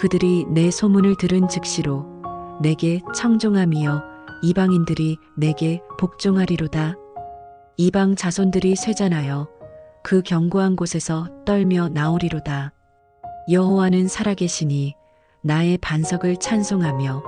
그들이 내 소문을 들은 즉시로 내게 청종함이여 이방인들이 내게 복종하리로다. 이방 자손들이 쇠잔하여 그 견고한 곳에서 떨며 나오리로다. 여호와는 살아계시니 나의 반석을 찬송하며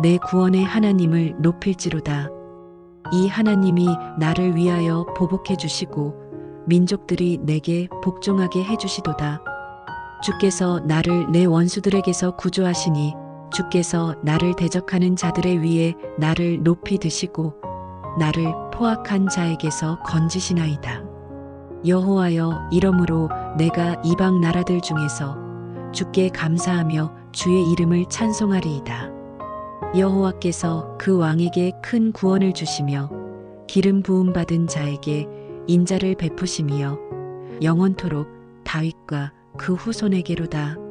내 구원의 하나님을 높일지로다. 이 하나님이 나를 위하여 보복해 주시고 민족들이 내게 복종하게 해 주시도다. 주께서 나를 내 원수들에게서 구조하시니 주께서 나를 대적하는 자들의 위에 나를 높이 드시고 나를 포악한 자에게서 건지시나이다. 여호와여 이러므로 내가 이방 나라들 중에서 주께 감사하며 주의 이름을 찬송하리이다. 여호와께서 그 왕에게 큰 구원을 주시며 기름 부음 받은 자에게 인자를 베푸시며 영원토록 다윗과 그 후손에게로다.